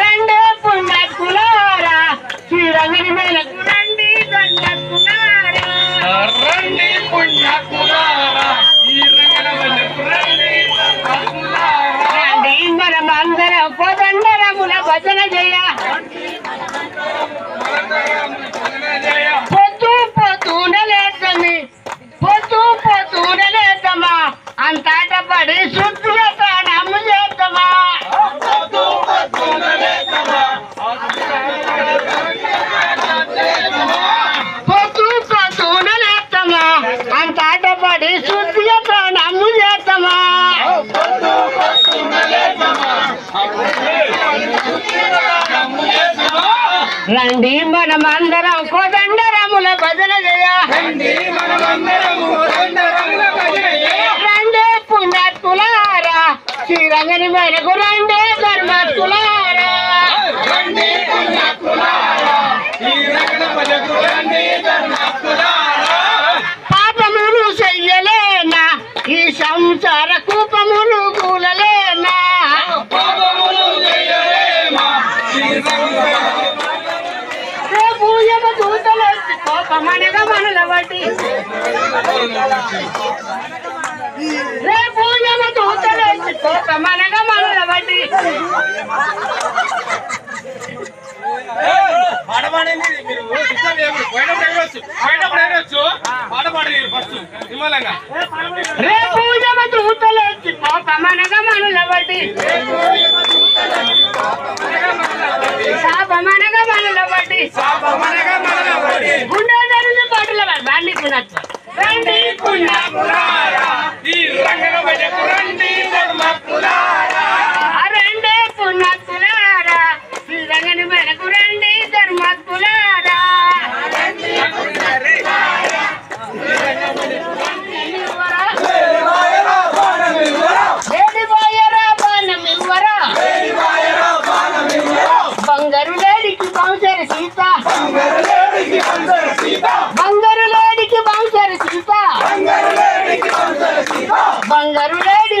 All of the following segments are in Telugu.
రండి పుణ్యాత్ములారా శ్రీరంగని మేలకు రండి దండకులారా రండి పుణ్యాత్ములారా ఈ రంగన వల్లకు రండి. రండి మనమందరం కోదండరముల భజన జయ మనమందరం కోదండరముల భజన రండి పుణ్యాత్ములారా శ్రీరంగని మేరకు రండి ధర్మత్తులారా. పాపములు చెయ్యలేనా ఈ సంసార కూపములు కూలలేనా పాపములు చేయలేమా. ఈ రంగన రేపు యమ దూతలు వచ్చి కోపమనగా మనల వడ్డి రేపు యమ దూతలు వచ్చి కోపమనగా మనల వడ్డి పాట పాడండి మీరు డిస్టర్బ్ చేయకూడదు. పోయినప్పుడు ఎగరొచ్చు పోయినప్పుడు ఎగరొచ్చు పాట పాడలేదు ఫస్ట్ నిమ్మలంగా రేపు యమ దూతలు వచ్చి కోపమనగా మనల వడ్డి శాపమనగా మనల వడ్డి పాపమనగా మనవడి గుండె ధరలు పాటల బండి తినచ్చు రండి పుణ్యాత్ములారా, ఈ రంగన భజకు రండి ధర్మత్ములారా. రండి పుణ్యత్తులారా శ్రీరంగని మనకు రండి ధర్మత్తులారా వేడి పోయరా బాణం ఇవ్వరా బంగారు లేడికి బంసరి సీత బంగారు లేడికి బంసరి సీత బంగారు లేడి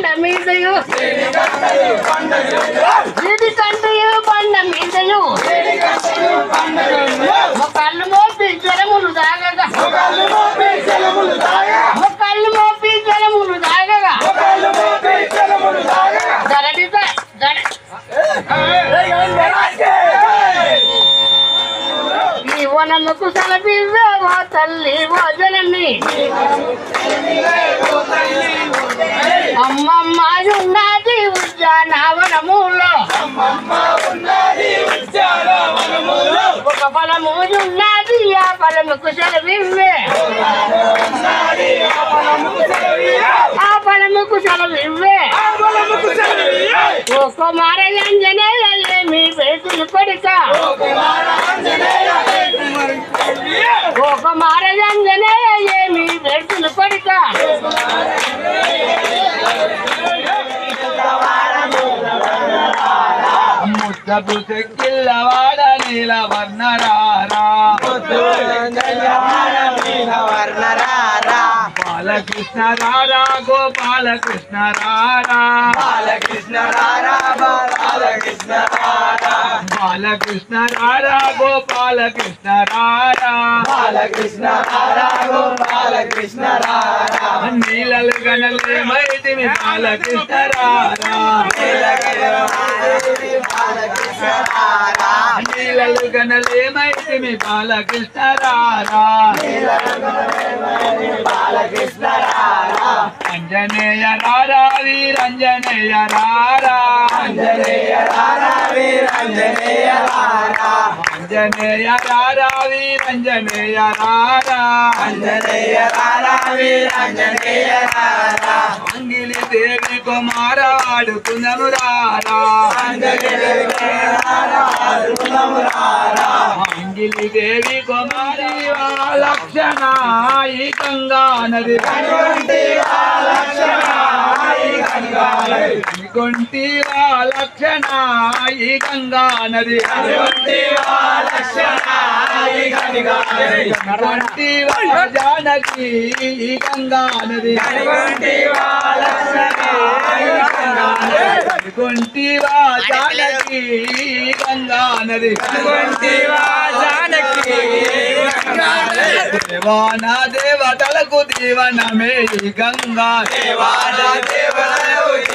బండ మీదయు ఇది కంటయు బండ మీదయు మొక్కళ్ళు మోపి జలములు దాగగా మొక్కళ్ళు మోపి జలములు దాగగా ధరణి ధర- ఈ వనముకు తల్లి వదలని ఫలము ఉన్నది ఆ ఫలముకు సెలవివ్వే. ఆ ఫలముకు సెలవివ్వే. ఓ కుమార అంజనేయ ఏమి వేసులు కొడుక. ఓ కుమార అంజనేయ ఏమి వేసులు కొడుక. ముద్దపు చెక్కిల్లవాడ నీల వర్ణరారా. బాలకృష్ణ రారా గోపాలకృష్ణ రారా బాలకృష్ణ రారా గోపాలకృష్ణ రారా నీలలు గణలే మైదిమి బాలకృష్ణ రారా నీలలు గణలే మైదిమి బాలకృష్ణ రారా అంజనేయ రారా వీరంజనేయ రారా అంజనేయ రారా వీరంజనేయ రారా అంగిలి దేవి కుమార ఆడుకుందము రారా దేవి కుమారి లక్షణ ఈ గంగా నది. కొంటివా లక్షణ ఈ గంగా నది. లక్షణ జానకి గంగా నది. కొంటివా జానకి గంగా నది. దేవానా దేవతలకు దీవనమే గంగా. దేవానా దేవతలకు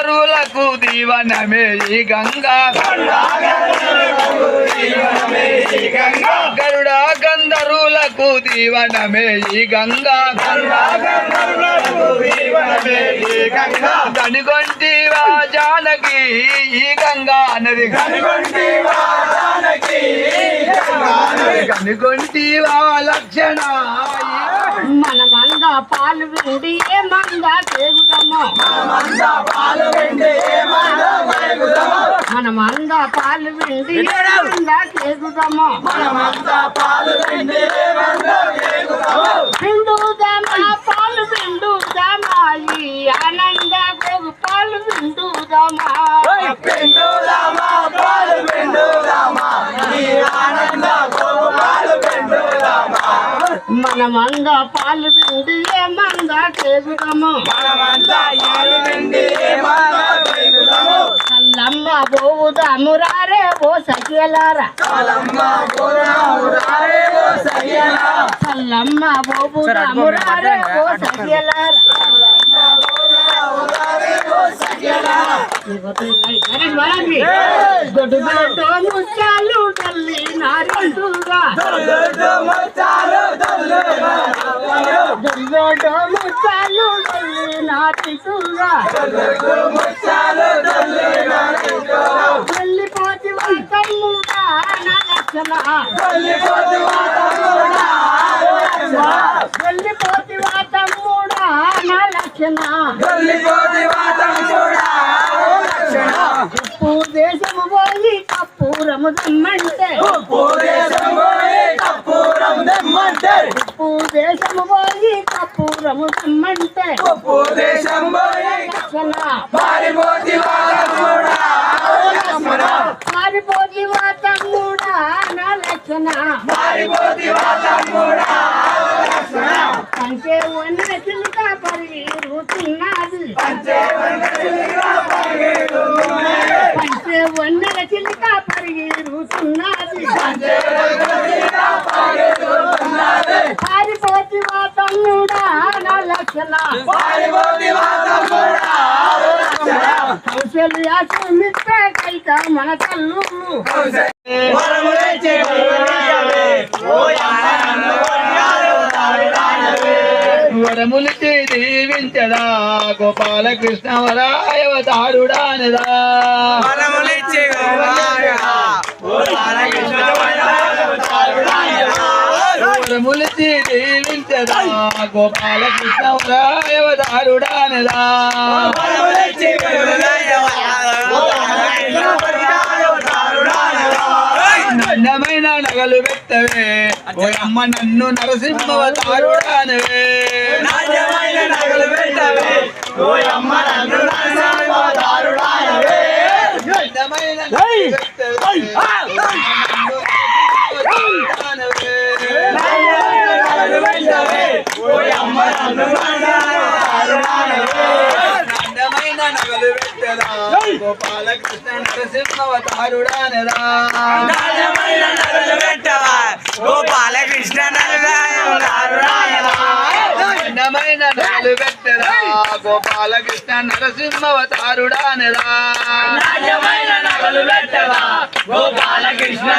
గంధర్వులకు దీవనమే ఈ గంగా. గరుడ గంధరులకు దీవనమే ఈ గంగా. కనుగొంటివా జానకి ఈ గంగా అన్నది. కనుగొంటివా లక్షణ మన మంద పాలు విండి ఏ మంద తేగుదము మంద పాలు విండి ఏ మంగా తేగుదము పిండుదమా పాలు పిండుదమా ఈ ఆనంద గోగు పాలు పిండుదమా. మనమంగా పాలు పిండి ఏ మంగా తేగుదము కల్లమ్మ పోవుదాము రారే ఓ సఖియలారా కల్లమ్మ పోవుదాము రారే ఓ సఖియలారా దొడ్డు దొడ్డు ముచ్చాలు తల్లి ముచ్చాలు తల్లి వెళ్ళిపోతి నా లక్షణ వెళ్ళిపోతి లక్షణ ఉప్పు దేశము పోయి కప్పూరము దమ్మంటే ఉప్పు దేశము పోయి కప్పూరము దమ్మంటే లక్షణ మారిపోతి వా తమ్ముడా నా లక్షణ పంచే వన్న చిలుక పరిగెడుతున్నది పంచే వన్నెల చిలుక పరిగెడుతున్నది పారిపోతి వా తమ్ముడా నా లక్షణ కౌశల్య సుమిత్ర కైక మన తల్లు వరములిచి దీవించదా? గోపాలకృష్ణ వరాయవతారుడానదా వరములిచి దీవించదా? గోపాలకృష్ణ వరాయవతారుడానదా నందమైన నగలు పెట్టవే ఓ అమ్మ నన్ను నరసింహవతారుడానవే గోపాలకృష్ణ నరసింహవతారుడానరా గోపాలకృష్ణ అందమైన నగలు పెట్టరా గోపాలకృష్ణ నరసింహవతారుడానరా నాట్యమైన నగలు పెట్టవా గోపాలకృష్ణ